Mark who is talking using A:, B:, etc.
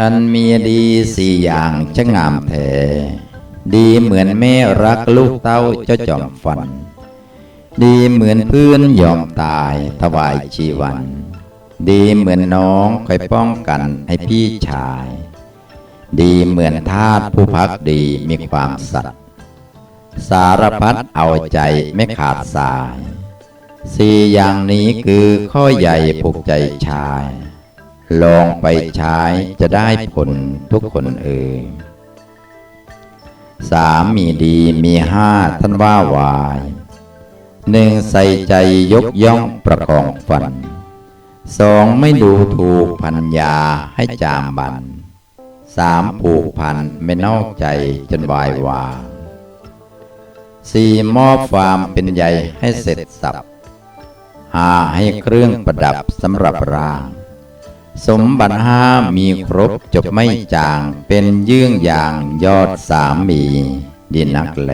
A: อันมีดีสี่อย่างจะงามแท้ดีเหมือนแม่รักลูกเต้าเจ้าจอมฟัน ดีเหมือนเพื่อนยอมตายถวายชีวัน ดีเหมือนน้องคอยป้องกันให้พี่ชาย ดีเหมือนทาสผู้พักดีมีความสัตย์สารพัดเอาใจไม่ขาดสาย สี่อย่างนี้คือข้อใหญ่ผูกใจชาย ลองไปใช้จะได้ผลทุกคนเอ่ยสามมีดีมีห้าท่านว่าวายหนึ่งใส่ใจยกย่องประคองฝันสองไม่ดูถูกพันยาให้จามบันสามผูกพันไม่นอกใจจนวายวางสี่มอบความเป็นใหญ่ให้เสร็จสับหาให้เครื่องประดับสำหรับร่าง สมบัติห้ามีครบจบไม่จาง เป็นเยื่องอย่างยอดสามีดีนักแล